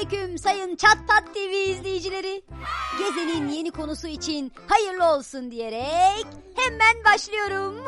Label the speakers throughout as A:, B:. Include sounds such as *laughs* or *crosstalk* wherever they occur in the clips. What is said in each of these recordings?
A: aleyküm sayın Çatpat TV izleyicileri. Gezenin yeni konusu için hayırlı olsun diyerek hemen başlıyorum. *laughs*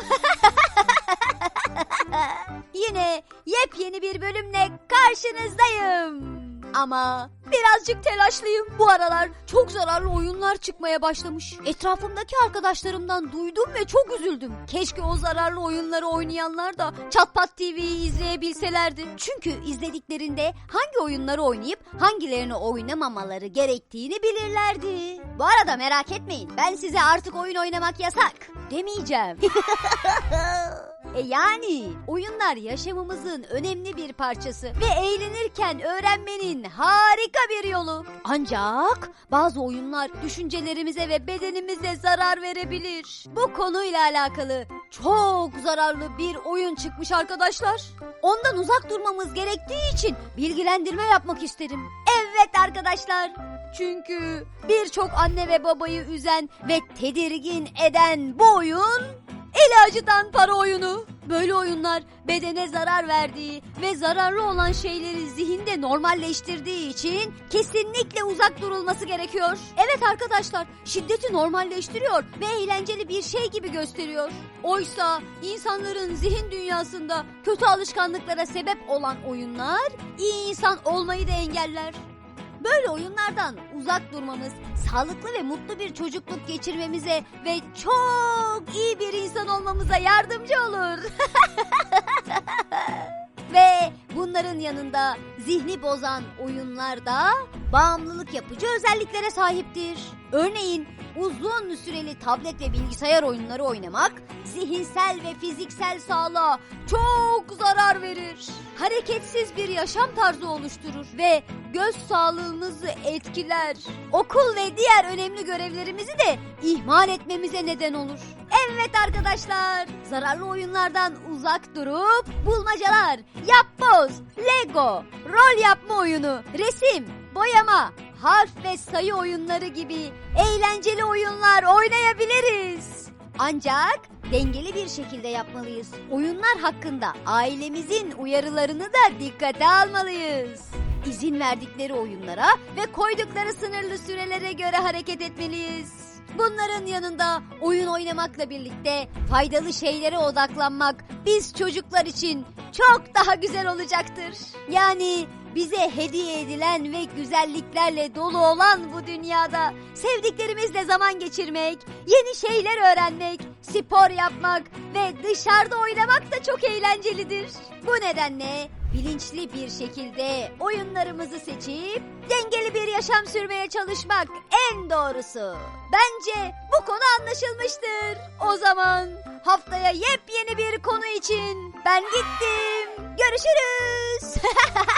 A: Yine yepyeni bir bölümle karşınızdayım. Ama birazcık telaşlıyım. Bu aralar çok zararlı oyunlar çıkmaya başlamış. Etrafımdaki arkadaşlarımdan duydum ve çok üzüldüm. Keşke o zararlı oyunları oynayanlar da Çatpat TV'yi izleyebilselerdi. Çünkü izlediklerinde hangi oyunları oynayıp hangilerini oynamamaları gerektiğini bilirlerdi. Bu arada merak etmeyin ben size artık oyun oynamak yasak demeyeceğim. *laughs* E yani oyunlar yaşamımızın önemli bir parçası ve eğlenirken öğrenmenin harika bir yolu. Ancak bazı oyunlar düşüncelerimize ve bedenimize zarar verebilir. Bu konuyla alakalı çok zararlı bir oyun çıkmış arkadaşlar. Ondan uzak durmamız gerektiği için bilgilendirme yapmak isterim. Evet arkadaşlar. Çünkü birçok anne ve babayı üzen ve tedirgin eden bu oyun Eli acıtan para oyunu. Böyle oyunlar bedene zarar verdiği ve zararlı olan şeyleri zihinde normalleştirdiği için kesinlikle uzak durulması gerekiyor. Evet arkadaşlar şiddeti normalleştiriyor ve eğlenceli bir şey gibi gösteriyor. Oysa insanların zihin dünyasında kötü alışkanlıklara sebep olan oyunlar iyi insan olmayı da engeller. Böyle oyunlardan uzak durmamız, sağlıklı ve mutlu bir çocukluk geçirmemize ve çok iyi bir olmamıza yardımcı olur. *laughs* ve bunların yanında zihni bozan oyunlar da bağımlılık yapıcı özelliklere sahiptir. Örneğin uzun süreli tablet ve bilgisayar oyunları oynamak zihinsel ve fiziksel sağlığa çok zarar verir. Hareketsiz bir yaşam tarzı oluşturur ve göz sağlığımızı etkiler. Okul ve diğer önemli görevlerimizi de ihmal etmemize neden olur. Evet arkadaşlar, zararlı oyunlardan uzak durup bulmacalar, yapboz, lego, rol yapma oyunu, resim, boyama, harf ve sayı oyunları gibi eğlenceli oyunlar oynayabiliriz. Ancak dengeli bir şekilde yapmalıyız. Oyunlar hakkında ailemizin uyarılarını da dikkate almalıyız. İzin verdikleri oyunlara ve koydukları sınırlı sürelere göre hareket etmeliyiz. Bunların yanında oyun oynamakla birlikte faydalı şeylere odaklanmak biz çocuklar için çok daha güzel olacaktır. Yani bize hediye edilen ve güzelliklerle dolu olan bu dünyada sevdiklerimizle zaman geçirmek, yeni şeyler öğrenmek, spor yapmak ve dışarıda oynamak da çok eğlencelidir. Bu nedenle bilinçli bir şekilde oyunlarımızı seçip dengeli bir yaşam sürmeye çalışmak en doğrusu. Bence bu konu anlaşılmıştır. O zaman haftaya yepyeni bir konu için ben gittim. Görüşürüz. *laughs*